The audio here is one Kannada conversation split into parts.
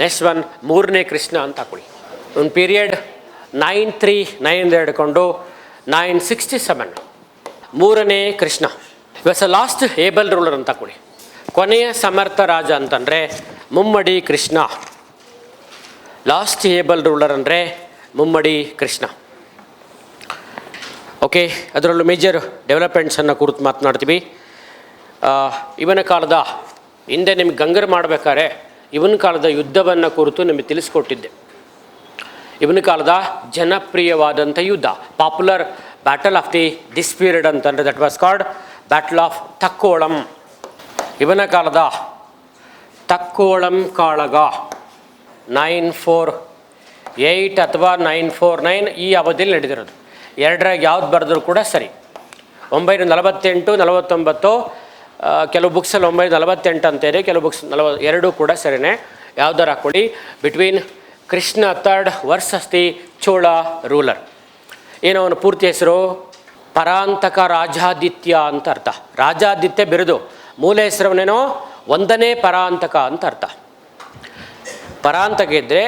ನೆಕ್ಸ್ಟ್ ಒನ್ ಮೂರನೇ ಕೃಷ್ಣ ಅಂತ ಹಾಕೊಳ್ಳಿ ಒಂದು ಪೀರಿಯಡ್ ನೈನ್ ತ್ರೀ ನೈನ್ ಹಿಡ್ಕೊಂಡು ನೈನ್ ಸಿಕ್ಸ್ಟಿ ಸೆವೆನ್ ಮೂರನೇ ಕೃಷ್ಣ. ಇವಸ ಲಾಸ್ಟ್ ಏಬಲ್ ರೂಲರ್ ಅಂತ ಕೊಡಿ. ಕೊನೆಯ ಸಮರ್ಥ ರಾಜ ಅಂತಂದರೆ Mummadi Krishna. Last able ruler ಅಂದರೆ ಮುಮ್ಮಡಿ ಕೃಷ್ಣ. ಓಕೆ ಅದರಲ್ಲೂ ಮೇಜರ್ ಡೆವಲಪ್ಮೆಂಟ್ಸನ್ನು ಕುರಿತು ಮಾತನಾಡ್ತೀವಿ. ಇವನ ಕಾಲದ ಹಿಂದೆ ನಿಮ್ಗೆ ಗಂಗರ್ ಮಾಡಬೇಕಾದ್ರೆ ಇವನ ಕಾಲದ ಯುದ್ಧವನ್ನು ಕುರಿತು ನಿಮಗೆ ತಿಳಿಸ್ಕೊಟ್ಟಿದ್ದೆ. ಇವನ ಕಾಲದ ಜನಪ್ರಿಯವಾದಂಥ ಯುದ್ಧ popular battle of the this period ಅಂತಂದರೆ that was called battle of Takkolam ಇವನ ಕಾಲದ ತಕ್ಕೋಳಂ ಕಾಳಗ ನೈನ್ ಫೋರ್ ಏಯ್ಟ್ ಅಥವಾ ನೈನ್ ಫೋರ್ ನೈನ್ ಈ ಅವಧಿಯಲ್ಲಿ ನಡೆದಿರೋದು. ಎರಡರಾಗ ಯಾವ್ದು ಬರೆದ್ರು ಕೂಡ ಸರಿ. ಒಂಬೈನೂರ ನಲವತ್ತೆಂಟು, ನಲವತ್ತೊಂಬತ್ತು ಕೆಲವು ಬುಕ್ಸಲ್ಲಿ ಒಂಬೈನೂರ ನಲವತ್ತೆಂಟು ಅಂತ ಇದೆ ಕೆಲವು ಬುಕ್ಸ್ ನಲವ, ಎರಡೂ ಕೂಡ ಸರಿನೇ. ಯಾವ್ದಾರು ಹಾಕ್ಕೊಳ್ಳಿ. Between Krishna third versus the Chola ruler ಏನೋ ಅವನು ಪೂರ್ತಿ ಹೆಸರು? ಪರಾಂತಕ ರಾಜಾದಿತ್ಯ ಅಂತ ಅರ್ಥ. ರಾಜಾದಿತ್ಯ ಬಿರುದು. ಮೂಲ ಹೆಸರವನೇನೋ ಒಂದನೇ ಪರಾಂತಕ ಅಂತ ಅರ್ಥ. ಪರಾಂತಕ ಇದ್ದರೆ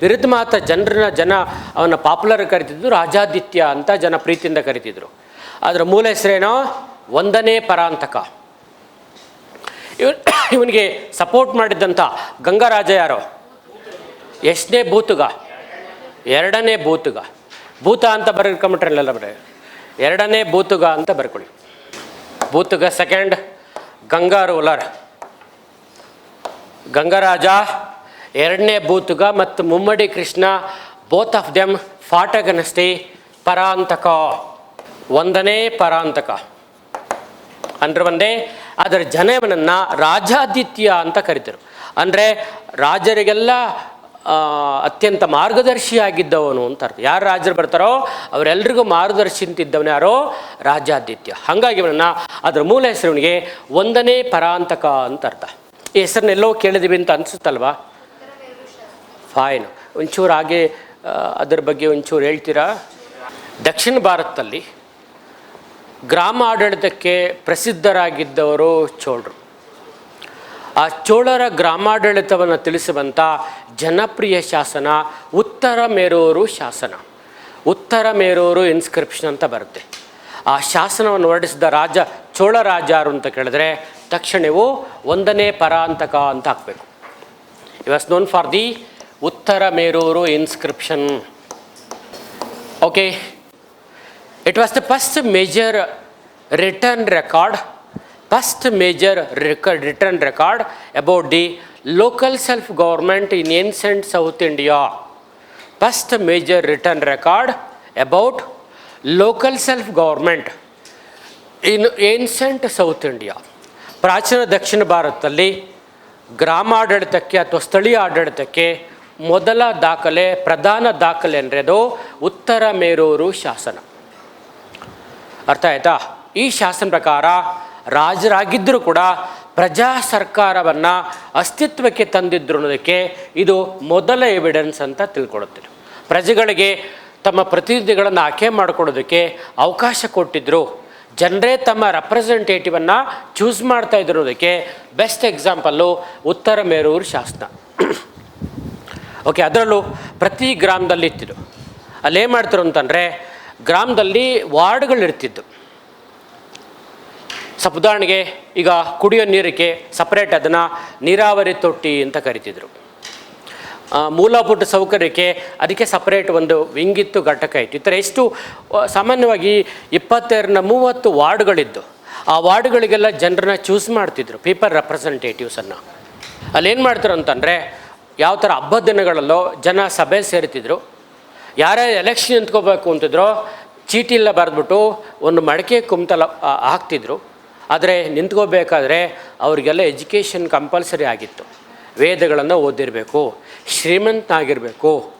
ಬಿರುದು ಮಾತ್ರ ಜನರನ್ನ ಜನ ಅವನ ಪಾಪ್ಯುಲರ್ ಕರಿತಿದ್ರು ರಾಜಾದಿತ್ಯ ಅಂತ ಜನ ಪ್ರೀತಿಯಿಂದ ಕರಿತಿದ್ರು. ಅದರ ಮೂಲ ಹೆಸರೇನೋ? ಒಂದನೇ ಪರಾಂತಕ. ಇವ್ ಇವನಿಗೆ ಸಪೋರ್ಟ್ ಮಾಡಿದ್ದಂಥ ಗಂಗರಾಜ ಯಾರು? ಎಷ್ಟನೇ ಬೂತುಗ ಎರಡನೇ ಬೂತುಗ ಭೂತ ಅಂತ ಬರ್ಕೊಂಬಿಟ್ರಲ್ಲ ಬರೀ ಎರಡನೇ ಬೂತುಗ ಅಂತ ಬರ್ಕೊಳ್ಳಿ. ಬೂತುಗ ಸೆಕೆಂಡ್ ಗಂಗಾ ರೂಲರ್ ಗಂಗರಾಜ, ಎರಡನೇ ಬೂತುಗ ಮತ್ತು Mummadi Krishna both of them ಫಾಟಗನಸ್ತಿ Parantaka. ಒಂದನೇ ಪರಾಂತಕ. ಅಂದ್ರೆ ಒಂದೇ ಅದರ ಜನವನನ್ನು ರಾಜಾದಿತ್ಯ ಅಂತ ಕರೀತರು. ಅಂದರೆ ರಾಜರಿಗೆಲ್ಲ ಅತ್ಯಂತ ಮಾರ್ಗದರ್ಶಿಯಾಗಿದ್ದವನು ಅಂತ ಅರ್ಥ. ಯಾರು ರಾಜರು ಬರ್ತಾರೋ ಅವರೆಲ್ಲರಿಗೂ ಮಾರ್ಗದರ್ಶಿ ಅಂತಿದ್ದವನು ಯಾರೋ ರಾಜಾದಿತ್ಯ. ಹಾಗಾಗಿ ಇವನನ್ನು ಅದರ ಮೂಲ ಹೆಸರುವನಿಗೆ ಒಂದನೇ ಪರಾಂತಕ ಅಂತ ಅರ್ಥ. ಈ ಹೆಸರನ್ನೆಲ್ಲೋ ಕೇಳಿದೀವಿ ಅಂತ ಅನಿಸುತ್ತಲ್ವಾ? ಫೈನ್ ಒಂಚೂರು ಹಾಗೆ ಅದರ ಬಗ್ಗೆ ಒಂಚೂರು ಹೇಳ್ತೀರಾ? ದಕ್ಷಿಣ ಭಾರತದಲ್ಲಿ ಗ್ರಾಮ ಆಡಳಿತಕ್ಕೆ ಪ್ರಸಿದ್ಧರಾಗಿದ್ದವರು ಚೋಳರು. ಆ ಚೋಳರ ಗ್ರಾಮಾಡಳಿತವನ್ನು ತಿಳಿಸುವಂಥ ಜನಪ್ರಿಯ ಶಾಸನ ಉತ್ತರ ಮೇರೂರು ಶಾಸನ. ಉತ್ತರ ಮೇರೂರು ಇನ್ಸ್ಕ್ರಿಪ್ಷನ್ ಅಂತ ಬರುತ್ತೆ. ಆ ಶಾಸನವನ್ನು ಹೊರಡಿಸಿದ ರಾಜ, ಚೋಳ ರಾಜರು ಅಂತ ಕೇಳಿದ್ರೆ ತಕ್ಷಣವು ಒಂದನೇ ಪರಾಂತಕ ಅಂತ ಹಾಕಬೇಕು. He was known for the Uttaramerur inscription okay It was the first major written record, first major record, written record about the local self-government in ancient South India. First major written record about local self-government in ancient South India. ಪ್ರಾಚೀನ ದಕ್ಷಿಣ ಭಾರತದಲ್ಲಿ ಗ್ರಾಮಾಡಳಿತಕ್ಕೆ ಅಥವಾ ಸ್ಥಳೀಯ ಆಡಳಿತಕ್ಕೆ ಮೊದಲ ದಾಖಲೆ ಪ್ರಧಾನ ದಾಖಲೆ ಅಂದರೆ ಅದು ಉತ್ತರ ಮೇರೂರು ಶಾಸನ ಅರ್ಥ ಆಯ್ತಾ? ಈ ಶಾಸನ ಪ್ರಕಾರ ರಾಜರಾಗಿದ್ದರೂ ಕೂಡ ಪ್ರಜಾ ಸರ್ಕಾರವನ್ನು ಅಸ್ತಿತ್ವಕ್ಕೆ ತಂದಿದ್ರು ಅನ್ನೋದಕ್ಕೆ ಇದು ಮೊದಲ ಎವಿಡೆನ್ಸ್ ಅಂತ ತಿಳ್ಕೊಳುತ್ತೆ. ಪ್ರಜೆಗಳಿಗೆ ತಮ್ಮ ಪ್ರತಿನಿಧಿಗಳನ್ನು ಆಯ್ಕೆ ಮಾಡಿಕೊಡೋದಕ್ಕೆ ಅವಕಾಶ ಕೊಟ್ಟಿದ್ದರು ಜನರೇ ತಮ್ಮ ರೆಪ್ರೆಸೆಂಟೇಟಿವನ್ನು ಚೂಸ್ ಮಾಡ್ತಾ ಇದ್ರು ಅನ್ನೋದಕ್ಕೆ ಬೆಸ್ಟ್ ಎಕ್ಸಾಂಪಲ್ಲು ಉತ್ತರ ಮೇರೂರು ಶಾಸನ. ಓಕೆ ಅದರಲ್ಲೂ ಪ್ರತಿ ಗ್ರಾಮದಲ್ಲಿ ಇತ್ತಿದ್ದು ಅಲ್ಲಿ ಏನು ಮಾಡ್ತಾರೆ ಅಂತಂದರೆ ಗ್ರಾಮದಲ್ಲಿ ವಾರ್ಡ್ಗಳಿರ್ತಿದ್ದು. ಸಪ್ ಉದಾಹರಣೆಗೆ ಈಗ ಕುಡಿಯೋ ನೀರಿಗೆ ಸಪ್ರೇಟ್ ಅದನ್ನು ನೀರಾವರಿ ತೊಟ್ಟಿ ಅಂತ ಕರಿತಿದ್ರು. ಮೂಲಭೂತ ಸೌಕರ್ಯಕ್ಕೆ ಅದಕ್ಕೆ ಸಪ್ರೇಟ್ ಒಂದು ವಿಂಗಿತ್ತು ಘಟಕ ಇತ್ತು. ಈ ಥರ ಎಷ್ಟು ಸಾಮಾನ್ಯವಾಗಿ ಇಪ್ಪತ್ತೆರಡನ ಮೂವತ್ತು ವಾರ್ಡ್ಗಳಿದ್ದು. ಆ ವಾರ್ಡ್ಗಳಿಗೆಲ್ಲ ಜನರನ್ನ ಚೂಸ್ ಮಾಡ್ತಿದ್ರು ಪೀಪಲ್ ರೆಪ್ರೆಸೆಂಟೇಟಿವ್ಸನ್ನು ಅಲ್ಲೇನು ಮಾಡ್ತಾರೆ ಅಂತಂದರೆ ಯಾವ ಥರ ಹಬ್ಬದ ದಿನಗಳಲ್ಲೋ ಜನ ಸಭೆ ಸೇರ್ತಿದ್ರು. ಯಾರೇ ಎಲೆಕ್ಷನ್ ನಿಂತ್ಕೋಬೇಕು ಅಂತಿದ್ರೋ, ಚೀಟಿ ಇಲ್ಲ ಬರೆದ್ಬಿಟ್ಟು ಒಂದು ಮಡಕೆ ಕುಮ್ತಲ ಹಾಕ್ತಿದ್ರು. ಆದರೆ ನಿಂತ್ಕೋಬೇಕಾದ್ರೆ ಅವರಿಗೆಲ್ಲ ಎಜುಕೇಷನ್ ಕಂಪಲ್ಸರಿ ಆಗಿತ್ತು. ವೇದಗಳನ್ನು ಓದಿರಬೇಕು ಶ್ರೀಮಂತನಾಗಿರಬೇಕು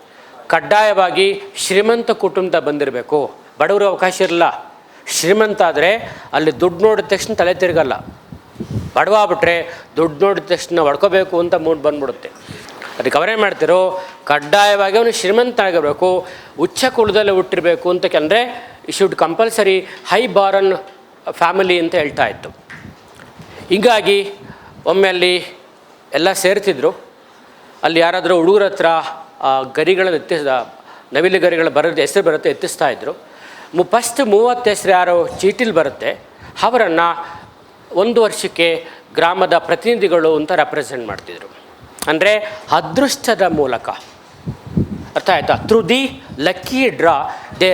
ಕಡ್ಡಾಯವಾಗಿ ಶ್ರೀಮಂತ ಕುಟುಂಬದ ಬಂದಿರಬೇಕು. ಬಡವರು ಅವಕಾಶ ಇರಲ್ಲ. ಶ್ರೀಮಂತ ಆದರೆ ಅಲ್ಲಿ ದುಡ್ಡು ನೋಡಿದ ತಕ್ಷಣ ತಲೆ ತಿರುಗಲ್ಲ. ಬಡವಾಗ್ಬಿಟ್ರೆ ದುಡ್ಡು ನೋಡಿದ ತಕ್ಷಣ ಹೊಡ್ಕೋಬೇಕು ಅಂತ ಮೂಡ್ ಬಂದ್ಬಿಡುತ್ತೆ. ಅದಕ್ಕೆ ಅವರೇನು ಮಾಡ್ತಿರೋ ಕಡ್ಡಾಯವಾಗಿ ಅವನು ಶ್ರೀಮಂತ ಆಗಿರಬೇಕು ಉಚ್ಚ ಕುಲದಲ್ಲಿ ಹುಟ್ಟಿರಬೇಕು ಅಂತ ಅಂದರೆ should compulsory high born family ಅಂತ ಹೇಳ್ತಾ ಇತ್ತು. ಹೀಗಾಗಿ ಒಮ್ಮೆ ಅಲ್ಲಿ ಎಲ್ಲ ಸೇರ್ತಿದ್ರು. ಅಲ್ಲಿ ಯಾರಾದರೂ ಹುಡುಗರ ಹತ್ರ ಗರಿಗಳನ್ನು ಎತ್ತಿಸ ನವಿಲು ಗರಿಗಳು ಬರೋದು, ಹೆಸರು ಬರುತ್ತೆ, ಎತ್ತಿಸ್ತಾ ಇದ್ದರು ಮು ಫಸ್ಟ್ ಮೂವತ್ತು ಹೆಸರು ಯಾರು ಚೀಟಿಲಿ ಬರುತ್ತೆ, ಅವರನ್ನು ಒಂದು ವರ್ಷಕ್ಕೆ ಗ್ರಾಮದ ಪ್ರತಿನಿಧಿಗಳು ಅಂತ ರೆಪ್ರೆಸೆಂಟ್ ಮಾಡ್ತಿದ್ರು. ಅಂದರೆ, ಅದೃಷ್ಟದ ಮೂಲಕ. ಅರ್ಥ ಆಯಿತಾ? ಥ್ರೂ ದಿ ಲಕ್ಕಿ ಡ್ರಾ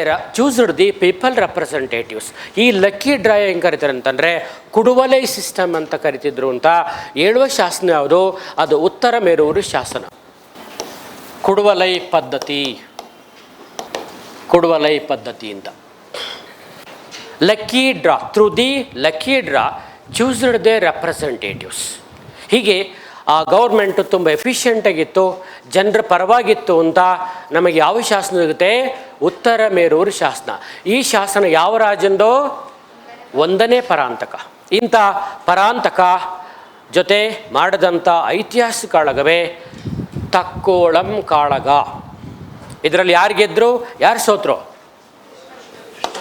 ರ ಚೂಸ್ಡ್ ದಿ ಪೀಪಲ್ ರೆಪ್ರೆಸೆಂಟೇಟಿವ್ಸ್ ಈ ಲಕ್ಕಿ ಡ್ರಾ ಹೆಂಗೆ ಕರಿತಾರೆ ಅಂತಂದರೆ, ಕುಡುವಲೈ ಸಿಸ್ಟಮ್ ಅಂತ ಕರಿತಿದ್ರು ಅಂತ ಹೇಳುವ ಶಾಸನ ಯಾವುದು? ಅದು ಉತ್ತರ ಮೇರೂರು ಶಾಸನ. ಕುಡುವಲೈ ಪದ್ಧತಿ. ಕುಡುವಲೈ ಪದ್ಧತಿ ಅಂತ. Lucky draw through the lucky draw choosed they representatives ಹೀಗೆ ಆ ಗೌರ್ಮೆಂಟು ತುಂಬ ಎಫಿಷಿಯೆಂಟಾಗಿತ್ತು ಜನರ ಪರವಾಗಿತ್ತು ಅಂತ ನಮಗೆ ಯಾವ ಶಾಸನ ಸಿಗುತ್ತೆ? ಉತ್ತರ ಮೇರೂರು ಶಾಸನ. ಈ ಶಾಸನ ಯಾವ ರಾಜಂದೋ ಒಂದನೇ ಪರಾಂತಕ. ಇಂಥ ಪರಾಂತಕ ಜೊತೆ ಮಾಡಿದಂಥ ಐತಿಹಾಸಿಕ ಕಾಳಗವೇ ತಕ್ಕೋಳಂ ಕಾಳಗ. ಇದರಲ್ಲಿ ಯಾರು ಗೆದ್ರು? ಯಾರು ಸೋತ್ರು?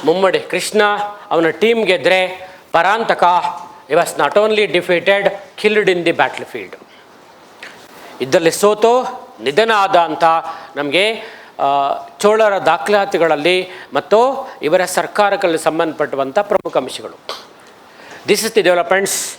ಮುಮ್ಮಡಿ ಕೃಷ್ಣ ಅವನ ಟೀಮ್ ಗೆದ್ದರೆ Parantaka. He was not only defeated killed in the battlefield ಇದರಲ್ಲಿ ಸೋತು ನಿಧನ ಆದ ಅಂತ ನಮಗೆ ಚೋಳರ ದಾಖಲಾತಿಗಳಲ್ಲಿ ಮತ್ತು ಇವರ ಸರ್ಕಾರಗಳಲ್ಲಿ ಸಂಬಂಧಪಟ್ಟುವಂಥ ಪ್ರಮುಖ ಅಂಶಗಳು. This is the developments